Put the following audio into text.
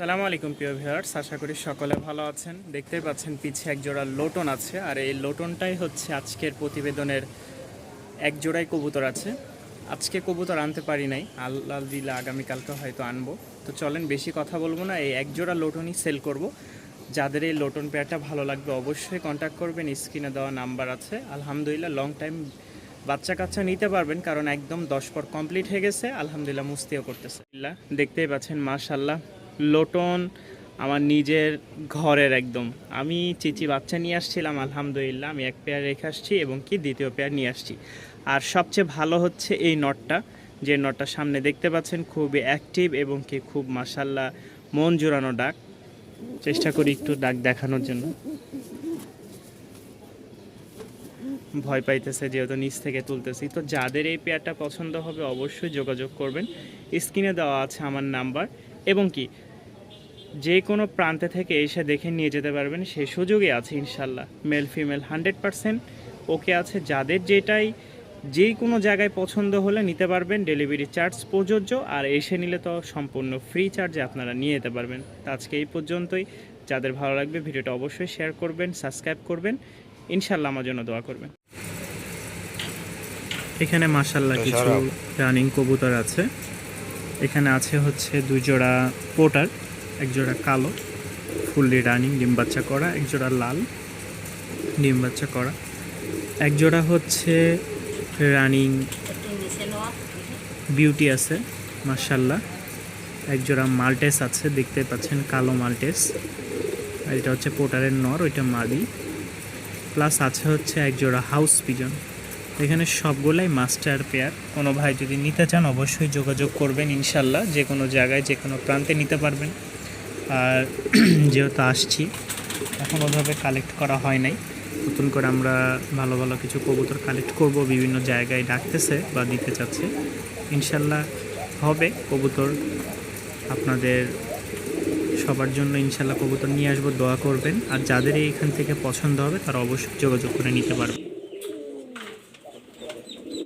সালামু আলাইকুম, প্রিয় ভিউয়ার্স। আশা করি সকলে ভালো আছেন। দেখতেই পাচ্ছেন পিছে এক জোড়া লোটন আছে, আর এই লোটনটাই হচ্ছে আজকের প্রতিবেদনের এক জোড়াই কবুতর আছে। আজকে কবুতর আনতে পারি নাই আল্লাহ দিলে আগামীকালকে হয়তো আনব। তো চলেন, বেশি কথা বলব না, এই এক জোড়া লোটনই সেল করব। যাদের এই লোটন পেয়ারটা ভালো লাগবে অবশ্যই কন্ট্যাক্ট করবেন স্ক্রিনে দেওয়া নাম্বার আছে। আলহামদুলিল্লাহ লং টাইম বাচ্চা কাচ্চা নিতে পারবেন, কারণ একদম দশ পর কমপ্লিট হয়ে গেছে। আলহামদুলিল্লাহ, মুস্তিও করতেছে। দেখতেই পাচ্ছেন মাশাল্লাহ লোটন আমার নিজের ঘরের একদম। আমি চিচি বাচ্চা নিয়ে আসছিলাম, আলহামদুলিল্লাহ। আমি এক পেয়ার রেখে আসছি এবং কি দ্বিতীয় পেয়ার নিয়ে আসছি। আর সবচেয়ে ভালো হচ্ছে এই নটটা, যে নটটা সামনে দেখতে পাচ্ছেন, খুবই অ্যাক্টিভ এবং কি খুব মাসাল্লাহ মন জোড়ানো ডাক চেষ্টা করি একটু ডাক দেখানোর জন্য। ভয় পাইতেছে যেহেতু নিচ থেকে তুলতেছি। তো যাদের এই পেয়ারটা পছন্দ হবে অবশ্যই যোগাযোগ করবেন। স্ক্রিনে দেওয়া আছে আমার নাম্বার। এবং কি যে কোনো প্রান্তে থেকে এসে দেখে নিয়ে যেতে পারবেন সেই সুযোগে আছে ইনশাল্লাহ। Male female hundred percent okay আছে। যাদের যেটাই যে কোনো জায়গায় পছন্দ হলে নিতে পারবেন ডেলিভারি চার্জ প্রযোজ্য আর এসে নিলে তো সম্পূর্ণ ফ্রি চার্জে আপনারা নিয়ে যেতে পারবেন। আজকে এই পর্যন্তই। যাদের ভালো লাগবে ভিডিওটা অবশ্যই শেয়ার করবেন সাবস্ক্রাইব করবেন। ইনশাল্লাহ আমার জন্য দোয়া করবেন। এখানে মাসাল্লাহ কিছু রানিং কবুতর আছে। এখানে আছে হচ্ছে দুই জোড়া পোটার এক জোড়া কালো, ফুললি রানিং, ডিম বাচ্চা করা, এক জোড়া লাল, ডিম বাচ্চা করা। এক জোড়া হচ্ছে রানিং বিউটি আছে মার্শাল্লাহ এক জোড়া মাল্টেস আছে, দেখতে পাচ্ছেন কালো মাল্টেস। আর এটা হচ্ছে পোটারের নর, ওইটা মাদি। প্লাস আছে হচ্ছে এক জোড়া হাউস পিজন। এখানে সবগুলাই মাস্টার পেয়ার কোনো ভাই যদি নিতে চান, অবশ্যই যোগাযোগ করবেন ইনশাল্লাহ। যে কোনো জায়গায়, যে কোনো প্রান্তে নিতে পারবেন। আর যেহেতু আসছি এখন ওভাবে কালেক্ট করা হয় নাই। নতুন করে আমরা ভালো ভালো কিছু কবুতর কালেক্ট করব। বিভিন্ন জায়গায় ডাকতেছে বা দিতে চাচ্ছে। ইনশাল্লাহ হবে। কবুতর আপনাদের সবার জন্য ইনশাল্লাহ কবুতর নিয়ে আসব। দোয়া করবেন। আর যাদের এইখান থেকে পছন্দ হবে, তারা অবশ্যই যোগাযোগ করে নিতে পারবে।